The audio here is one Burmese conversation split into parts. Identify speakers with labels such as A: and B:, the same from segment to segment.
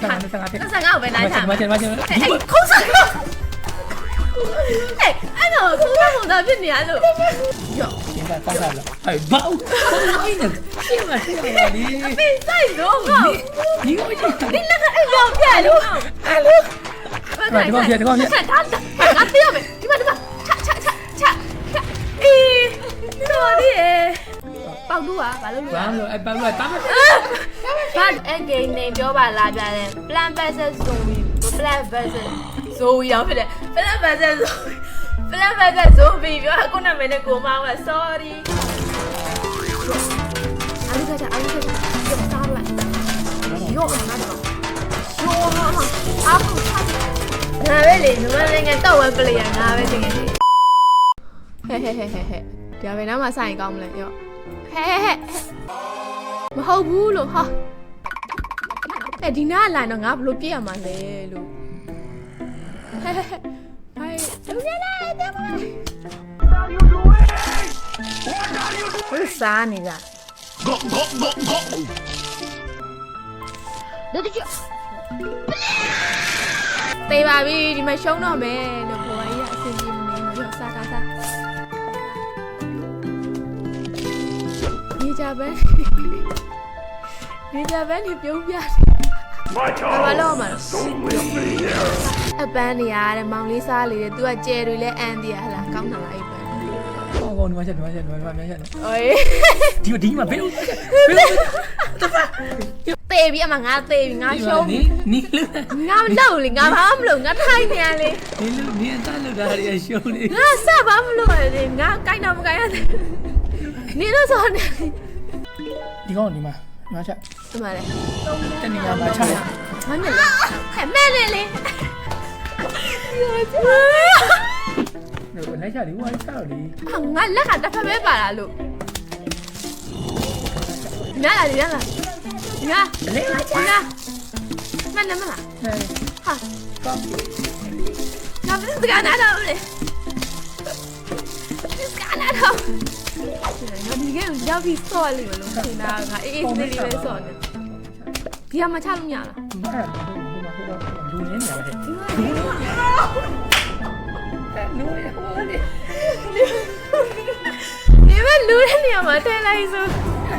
A: 25ဖြစ်25ဖြစ်
B: 25ကိုပဲလိုက်ချာ
A: မချင်မချင်
B: မချင်ခုံးစား哎，哎呦，空中猛男变
A: 年了！哟，现在放下了，哎，哇，你呢？天啊，天啊，你！被
B: 晒着了，你我你，
A: 你那个哎，
B: 不要骗了，哎了，不要骗，
A: 不要
B: 骗，看他，看他掉没？你把这个，擦擦擦擦擦，哎，这么的，帮助啊，帮助啊，帮
A: 助，哎，帮助，帮助。 မ
B: ဘာအဂိမ်းနေပြောပါလားပြတယ် plan versus zombie plan versus zombie ရောက်ဖြစ်တယ် plan versus zombie plan versus zombie ပြောခုနမင်းနဲ့ကိုမောင်းက sorry အားလုံးကအားလုံးကပြောသားလိုက်ရော့ငါတော့ရော့အားလုံးချငါပဲလေညီမလေးကတော့ဝဲပလေရငါပဲတကယ်ကြီးဟဲ့ဟဲ့ဟဲ့ဟဲ့ဟဲ့ဒီဘယ်နားမှာဆိုင်ကောင်းမလဲရော့ဟဲ့ဟဲ့ဟဲ့မဟုတ်ဘူးလို့ဟာ အဲဒီနားလာတော့ငါဘလို့ပြည့်ရမှာလဲလို့ဟဲ့ဟဲ့ဟဲ့ဟဲ့လူရလာတယ်ဘာလို့စားနေကြတေးပါပြီဒီမှာရှုံးတော့မယ်လို့ပေါ်ရအဆင်ပြေမနေလို့ရောစားတာစားနေကြပဲ နေကြပဲနေပြုံးပြတယ်ဘာလို့မလဲအပန်းနေရတဲ့မောင်လေးစားလေတဲ့သူကကျဲတွေလဲအန်တည်းဟလားကောင်းတာလားအဲ့ပန်း
A: ဟောကောဒီမှာချက်ဒီမှာချက်ဒီမှာချက်
B: အေး
A: ဒီဒီမှာဘယ်လိုဘယ်လိုတဖာ
B: တေးပြီအမငါတေးပြီငါရှုံး
A: နီနီလူ
B: ငါမလုပ်လေငါဘာမလုပ်ငါထိုင်နေရလေ
A: နီလူနီအတလူဒါရီရှုံးနေ
B: ငါစဘာမလုပ်ရလေငါကိုင်းတော့မကိုင်းရတယ်နေတော့စောနေ
A: ဒီကောင်ဒီမှာ ဒီမှာချက်
B: ဒီမှာလေ
A: တနေရာမှာချက်ရ
B: မနဲ့လေဟဲ့မဲလေလေ
A: လိုက်ချက်ဒီဟိုချက်တော့ဒီ
B: ငါလက်ကတစ်ဖက်ပဲပါလားလို့ညာလာညာလာညာ
A: လေ
B: ညာမနဲ့မလားဟာ
A: ကော
B: ငါမစကားနာတော့လေစကားနာတော့ ငါဒီကရောက်ပြီးစော်လိမ့်မလို့ထင်တာငါအေးအေးလေးလေးပဲစော်နေဒီကမှချလို့မရလား
A: မရဘူးဟိုမှာဟိုကလူရင်းနေရတယ်လူရဟိုလေ
B: ဒီမဲ့လူတဲ့နေရာမှာထဲလိုက်ဆို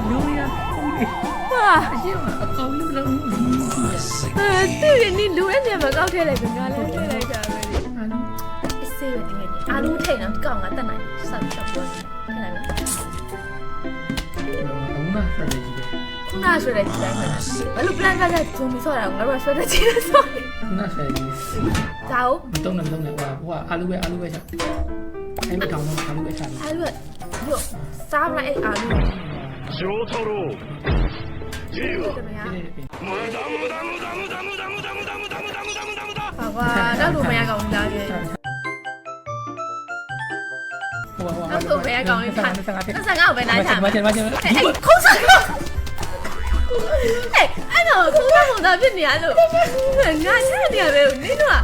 A: လူရဟိုလေ
B: ဟာ
A: အရှိမအကောင်လုံးလုံး
B: အဲတူရနေလူတဲ့နေရာမှာကောက်ထဲလိုက်ဆိုငါလည်းထဲလိုက်တာပဲလေ
A: အားလုံး
B: အစေးပဲတကယ်ကြီးအာလူထိတ်တော့ကောက်ငါတက်နိုင်ဆောက်ရှောက်ပြော ခုနဆိုတဲ့ဒီတိုင်းပဲဘယ်လို plan ကလည်းဂျုံမီဆော့တာငါတို့ကဆွဲတဲ့ချင်းဆော့နေ
A: ခုနဆက်ကြီး
B: ဒါဟုတ်
A: မတုံးနဲ့မတုံးနဲ့ဟိုဟိုကအာလူပဲအာလူပဲချက်အဲ့မတောင်းတော့အာလူပဲချက်
B: အာလူကရော့စားမလိုက်အာလူ
C: 翔太郎自由
B: တမယာ
C: 无駄无駄无駄无駄无駄无駄无駄无駄无駄无駄无駄无駄无駄
B: ဟာကွာတော့လူမရကောင်လာရဲ့
A: ဟိုဟို
B: တော့လူမရကောင်လေးထား
A: 55ဖြစ်
B: 25ကိုပဲနားထား
A: မချင်မချင်
B: အဲ့ခုံးစားအဲ့အဲ့တော့ခုံးစားခုံးစားဖြစ်နေရလို့ငါချနေရပဲနင်းတော့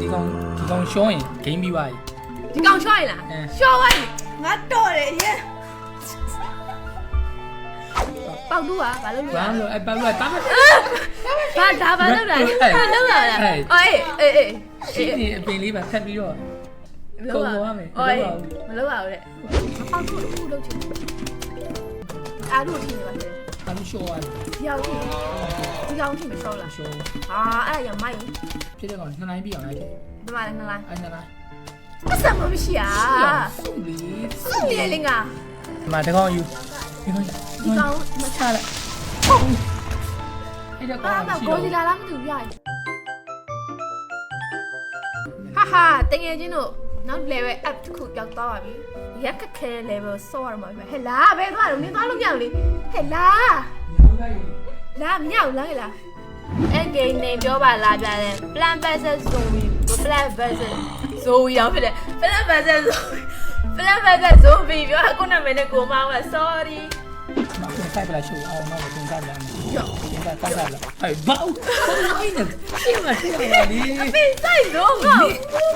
A: ဒီကောင်ဒီကောင်ရှောင်းရင်ဂိမ်းပြီးသွားပြီ
B: ဒီကောင်ချွိုင်းလား
A: အဲ
B: ချွိုင်းသွားပြီငါတော့တယ်ရဲပေါက်တော့ဘာလို့လဲ
A: ဘာလို့အဲ့ဘာလို့တားမ
B: ဘာဒါဘာလုပ်တာလဲဘာလုပ်တာလဲအေးအေးအေး
A: ရှင်းနေအပင်လေးပါဖက်ပြီးတော့
B: မလုပ်ပါဘူးမလုပ်ပါဘူးတဲ့ပေါက်တော့ခုလုပ်ချင်အားလို့ထင်နေပါစေ
A: အာလူရှော့ရတယ်
B: ဒီအောင်ထင်ဒီကောင်ထင်မရှော့လား
A: ရှော့
B: ဟာအဲ့ဒါရမိုက်
A: ဖြစ်တဲ့ကောင်နှစ်နိုင်ပြီးအောင်လိုက်တယ်
B: ဒီမှာလည်းငလား
A: အဲ့နှစ်နိုင်
B: အဆမ်းမရှိอ่ะ
A: စုလီ
B: စုနေလေငါ
A: ဒီမှာတကောင်ယူဒီကောင်
B: ဒီကောင်မချ
A: ချလိုက်အဲ့ဒါ
B: အာ
A: ကောင်
B: မ
A: ရှိ
B: ကို
A: တော့
B: စီလာလားမသိဘူးပြရဟာဟာတကယ်ချင်းတို့ နောက် level up တစ်ခုကြောက်သွားပါပြီရက်ခက်ခဲ level ဆော့ရမှာပဲဟဲ့လားဘယ်သွားလို့နင်းသွားလို့မရဘူးလေဟဲ့လားလာမရဘူးလားဟဲ့လားအဲ့ဂိမ်းနေပြောပါလားပြတယ် plan versus zombie plan versus zombie ရောက်ဖြစ်တယ် plan versus zombie plan versus zombie ပြောခုနမင်းနဲ့ကိုမောင်းက sorry
A: มาคุณใกล้ไปละชูเอามาคุณใกล้ไปละคุณใกล้ใกล้ละ
B: ไอ้บ้าไอ้
A: เนี่ยชื่
B: อมาชื่อมาดิเป็
A: น
B: ใส่โลกอ่ะ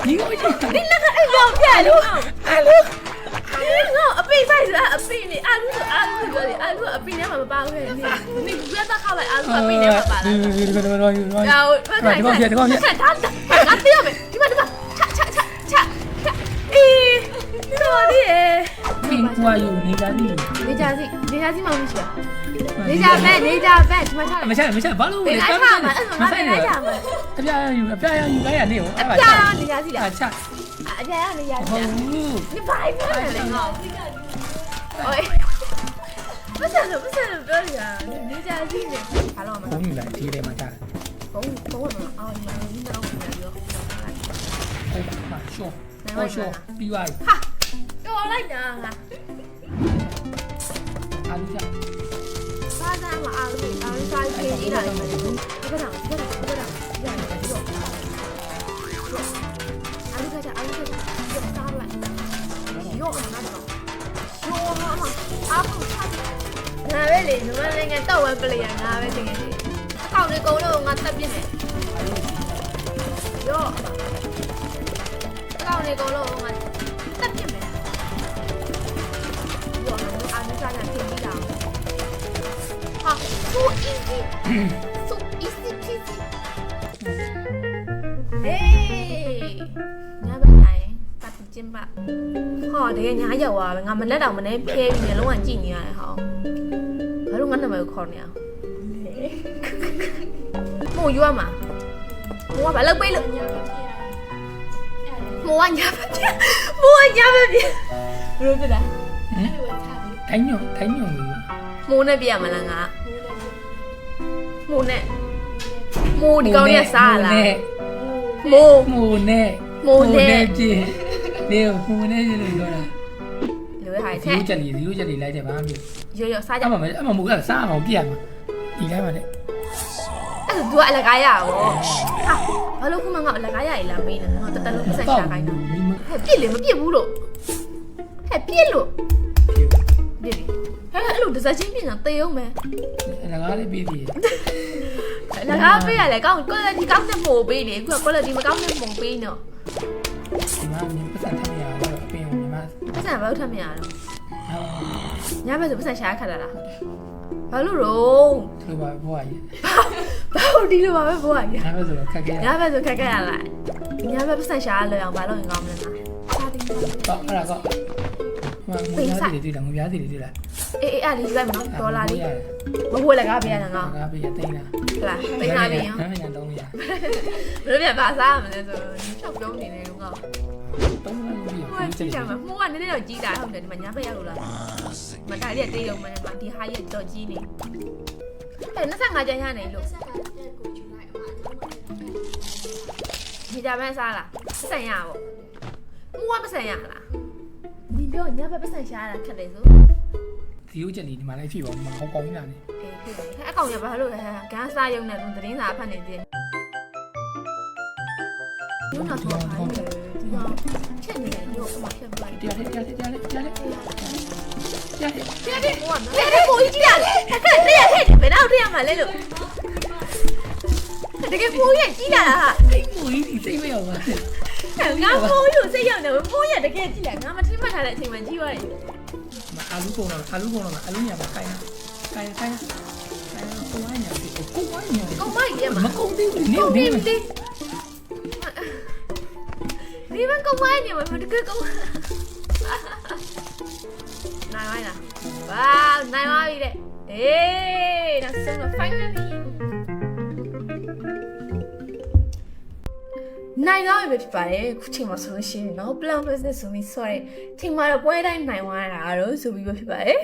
A: นี่ก็ไม่ใช่นี่
B: ละไอ้บ้าแก่ลูกอ่ะ
A: ลูก
B: ငါအပိဆိုင်စအပိနေအာလူဆိုအာလူဆိုပြောတယ်အာလူအပိနဲ့မှမပါဘူးခဲ့နေနေပြတ်သားခါလိုက်အာလူအပိနဲ့မှပါလား
A: ဒီကောင်ဒီကောင်ဒီ
B: ကောင်ဒီကောင်ဒီကောင်ဒီကောင်ငါပြရမယ်ဒီမှာဒီမှာချာချာချာချာအေးတော်ရည် ရဲ့
A: ဒီကွာယူနေကြပြီ
B: နေကြစီနေကြစီမောင်မရှိလားနေကြဘက်နေကြဘက်ဒီမှာချလိုက်
A: မချမချဘာလို့
B: နေ
A: လဲ
B: လိုက်ချမှာအဲ့ဆိုငါနေလိုက်ချမှာ
A: အပြာယူအပြာယူလိုက်ရနေဟော
B: အပြာနေကြစီလား
A: အချ
B: အပြာနေကြစီ
A: ဟုတ်
B: လား
A: ဘူး
B: 你白ပြောတယ်လေငါ့။အေးမဆက်လို့မဆက်လို့ပြောရနေကြစီနေဘာလို့မ
A: ဘုံယူလိုက်ဒီထဲမှာချတယ်
B: ဘုံဘုံမအောင်ဒီမှာဒီတော့ပြန်ပြော
A: ဟုတ်ပါရှော့ဟောရှော့ပြီးသွားပြီ
B: ဟာတော်လိုက်တာငါ
A: အားလုံးချ
B: စားစားမအားလို့အားလို့စားပြေးနေတာလေဒီကတောင်ဒီကတောင်ဒီကတောင်ရတယ်ဒီတော့အားလို့စားအားလို့စားစားလိုက်ရောအမတော့ရောအမအားကိုစားငါပဲလေညီမလေးကတော့ဝဲပလေယာငါပဲတကယ်ကြီးအကောင့်လေးကုန်လို့ငါတက်ပြစ်မယ်ရောအကောင့်လေးကုန်လို့ငါ စားတာပြင်ပြီးတာဟာ so easy so easy peasy ဟေးညာဘယ်နိုင်ပတ်ကျင်းပါဟောတကယ်ညာရောက်သွားပဲငါမလက်တောင်မနေဖဲပြီးနေလုံးဝကြည့်နေရတယ်ဟောဘာလို့ငါနာမည်ကိုခေါ်နေအောင်မို့ယူရမှာမို့ကဘာလုပ်ပေးလို့မို့ကညာပဲပြမို့ကညာပဲပြဘယ်လိုပြလဲ
A: ဟမ်ထိုင်းညုံထိုင်းညုံလို့
B: မိုးနဲ့ပြရမလားငါမိုးနဲ့မိုးဒီကောင်းရဲ့စားလားမိုး
A: မူနဲ့
B: မိုးနဲ့
A: ကြည့်နေမူနဲ့ကြည့်လို့ပြောတာ
B: လွယ်ဟာ
A: ဒီ
B: တဲ့
A: လိုချက်လေးဒီလိုချက်လေးလိုက်တယ်ဗာမျိုး
B: ရောရောစားကြ
A: အမမအမမူကစားအောင်ပြရမှာဒီတိုင်းပါလေ
B: အဲ့ဒါ तू ကအလကားရပါဘောဟာဘာလို့ခုမှငါအလကားရရလာပေးနေငါတတလုံးဆက်ရှာခိုင်းတာဟဲ့ပြစ်လေမပြစ်ဘူးလို့ဟဲ့ပြစ်လို့ပြစ်လေဟဲ့အဲ့ လိုတစ်စက်ချင်းပြစ်နေတာတေအောင်မယ်
A: လကားလေးပြီးပြီ
B: အလကားပေးရလေကောင်း quality ကောင်းတဲ့မို့ပေးလေခုက quality မကောင်းတဲ့မို့ပေးနော်
A: ဒီမှာမြင်ပတ်စံထမ်းရတော့အပင်ညီမ
B: ပတ်စံဘာလို့ထပ်မရတော့
A: ဟာ
B: ညဘက်ဆိုပတ်စံရှာခက်လာလားဘာလို့တော့
A: သူပါဘွားကြီး
B: ဘာလို့ဒီလိုပါပဲဘိုးက
A: ညဘက်ဆိုတော့ခက်ခဲ
B: ညဘက်ဆိုခက်ခက်ရလားညဘက်ပတ်စံရှာလွယ်အောင်ဘာလို့ရင်ကောင်းမလဲလားစားတင်ပါ
A: တော့အဲ့ဒါကမငွေသားတွေတွေ့လားငွေသားတွေတွေ့လား
B: အေးအေးအဲ့လေးလိုက်မနော်ဒေါ်လာလေးမဟုတ်လကားပေးရတာငါ
A: လကားပြီးရတိန်းလား
B: ဟလားပေးနာပြီရော
A: နာမည်တော့ရ
B: ဘယ်လိုပြန်ပါစားမလဲဆိုချောက်ပြုံးနေတယ်ငါ
A: တော့လည်းပြီး
B: ဟိုကကြည့်ကြမှာမှုကနည်းနည်းတော့ကြီးတာဟုတ်တယ်ဒီမှာညာဘက်ရောက်လို့လားမတိုင်းရက်တေးရုံမှန်းမှာဒီဟာရက်တော့ကြီးနေအဲ့25ကျန်ရနေလို့ဒီကြမ်းစားလားပတ်စံရပေါ့မှုကပတ်စံရလားဒီပြောညာဘက်ပတ်စံရှာတာခက်တယ် ဆို
A: ဒီဥချက်လေးဒီမှာလည်းဖြစ်ပါမဟောကောင်းနေတာလေ
B: အေးဖြစ်တယ်အကောင်ရဘာလို့လဲဂန်းစားရုံနဲ့သူသတင်းစာဖတ်နေသေးတယ်ဘုနာဆောင်းခိုင်းတယ်ဒီကချက်နေတယ်ရောအမချက်ပလိုက်
A: တရားလေးတရားလေးတရားလေးတရားလေးတရားလေး
B: တဲ့တဲ့ဟိုကတဲ့တဲ့ကိုကြီးကြည့်ရတယ်ခက်ခက်တဲ့ရတဲ့ဘယ်တော့ထရမှာလဲလို့တကယ်ဖိုးရကြီးလာတာဟာ
A: အိမ်မူကြီးစိတ်မရောက်ပါ
B: ငါဖိုးရစိတ်ရောက်နေဖိုးရတကယ်ကြည့်လာငါမထိမှတ်ထားတဲ့အချိန်မှာကြီးသွားတယ်
A: အာလူကုန်တော့အာလူကုန်တော့အာလူညာမှာကိုင်းကိုင်းကိုင်းကိုင်းကိုဝိုင်းညာကိုဝိုင်းညာ
B: ကောင်းမကြီးရ
A: မ
B: မှာ
A: ကုန်သေးဘူးနေ
B: ကောင်း
A: နေ
B: ပြီဒီဒီမကောင်းမကြီးမှာတကယ်ကောင်းနိုင်ပါလားဝေါနိုင်ပါပြီတဲ့အေးနောက်ဆုံးတော့ finally နိုင်တော့ပြီဖြစ်ပါတယ်ခုချိန်မှာဆိုလို့ရှိရင်เนาะ plan business ဆိုပြီးဆိုရဲချိန်မှာတော့ပွဲတိုင်းနိုင်သွားတာတော့ဆိုပြီးပဲဖြစ်ပါတယ်